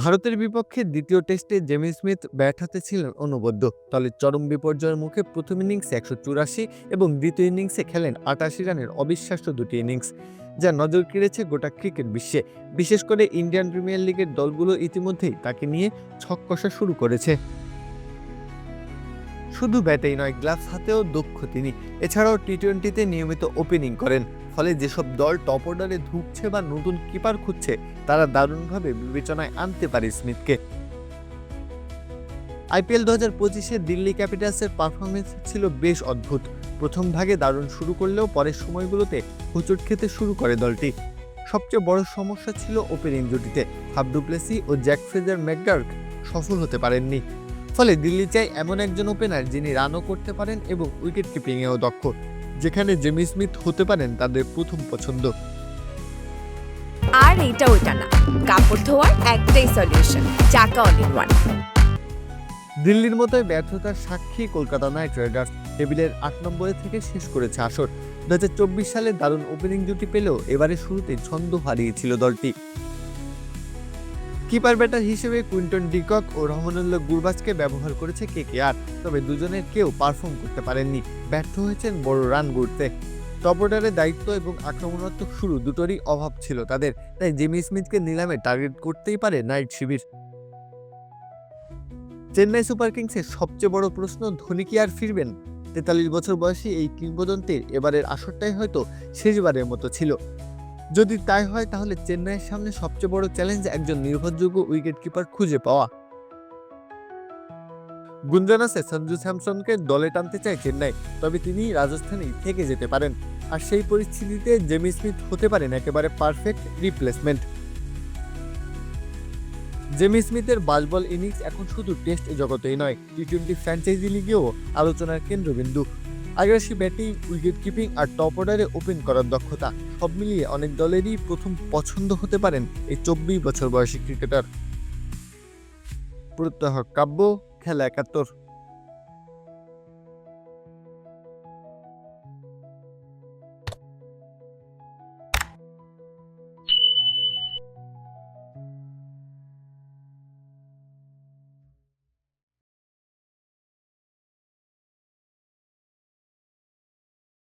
ভারতের বিপক্ষে দ্বিতীয় টেস্টে জেমি স্মিথ ব্যাট হাতে ছিলেন অনবদ্য। দলে চরম বিপর্যয়ের মুখে প্রথম ইনিংসে একশো চুরাশি এবং দ্বিতীয় ইনিংসে খেলেন আটাশি রানের অবিশ্বাস্য দুটি ইনিংস, যা নজর কেড়েছে গোটা ক্রিকেট বিশ্বে। বিশেষ করে ইন্ডিয়ান প্রিমিয়ার লিগের দলগুলো ইতিমধ্যেই তাকে নিয়ে ছক কষা শুরু করেছে। শুধু ব্যাটেই নয়, গ্লাভস হাতেও দক্ষ তিনি। এছাড়াও টি টোয়েন্টিতে নিয়মিত ওপেনিং করেন। ফলে যেসব দল টপ অর্ডারে ধুঁকছে বা নতুন কিপার খুঁজছে, তারা দারুণভাবে বিবেচনায় আনতে পারে স্মিথকে। আইপিএল দু হাজার পঁচিশে দিল্লি ক্যাপিটালসের পারফরমেন্স ছিল বেশ অদ্ভুত। প্রথম ভাগে দারুণ শুরু করলেও পরের সময়গুলোতে হুচট খেতে শুরু করে দলটি। সবচেয়ে বড় সমস্যা ছিল ওপেনিং জুটিতে। হাবডুপ্লেসি ও জ্যাক ফ্রেজার ম্যাকগার্ক সফল হতে পারেননি। ফলে দিল্লি চাই এমন একজন ওপেনার যিনি রানও করতে পারেন এবং উইকেট কিপিংয়েও দক্ষ যেখানে জেমি স্মিথ হতে পারেন তাদের প্রথম পছন্দ। আর এটা ওটা না কাপড় ধোয়ার একটাই সলিউশন চাকা অল ইন ওয়ান দিল্লির মতোই ব্যর্থতার সাক্ষী কলকাতা নাইট রাইডার্স টেবিলের আট নম্বরে থেকে শেষ করেছে আসর। দু হাজার চব্বিশ সালে দারুণ ওপেনিং জুটি পেলেও এবারে শুরুতে ছন্দ হারিয়েছিল দলটি। কিপার ব্যাটার হিসেবে কুইন্টন ডিকক ও রহমানুল্লাহ গুরবাজকে ব্যবহার করেছে কেকেআর, তবে দুজনের কেউ পারফর্ম করতে পারেননি। ব্যর্থ হয়েছেন বড় রান গড়তে। টপ অর্ডারের দায়িত্ব এবং আক্রমণাত্মক শুরু দুটোরই অভাব ছিল তাদের, তাই জেমি স্মিথকে নিলামে টার্গেট করতেই পারে নাইট শিবির। চেন্নাই সুপার কিংসের সবচেয়ে বড় প্রশ্ন, ধোনি কি আর ফিরবেন? তেতাল্লিশ বছর বয়সী এই কিংবদন্তির এবারের আসরটাই হয়তো শেষবারের মতো ছিল। যদি তাই হয়, তাহলে চেন্নাইয়ের সামনে সবচেয়ে বড় চ্যালেঞ্জ একজন নির্ভরযোগ্য উইকেট কিপার খুঁজে পাওয়া। গুঞ্জন আছে, সঞ্জু স্যামসনকে দলে টানতে চায় চেন্নাই, তবে তিনি রাজস্থানেই থেকে যেতে পারেন। আর সেই পরিস্থিতিতে জেমি স্মিথ হতে পারেন একেবারে পারফেক্ট রিপ্লেসমেন্ট জেমি স্মিথের বাসবল ইনিংস এখন শুধু টেস্ট জগতেই নয় টি টোয়েন্টি ফ্র্যাঞ্চাইজি লিগেও আলোচনার কেন্দ্রবিন্দু। আগ্রাসী ব্যাটিং, উইকেট কিপিং আর টপ অর্ডারে ওপেন করার দক্ষতা। সব মিলিয়ে অনেক দলেরই প্রথম পছন্দ হতে পারেন এই চব্বিশ বছর বয়সী ক্রিকেটার। প্রত্যহ কাব্য, খেলা একাত্তর।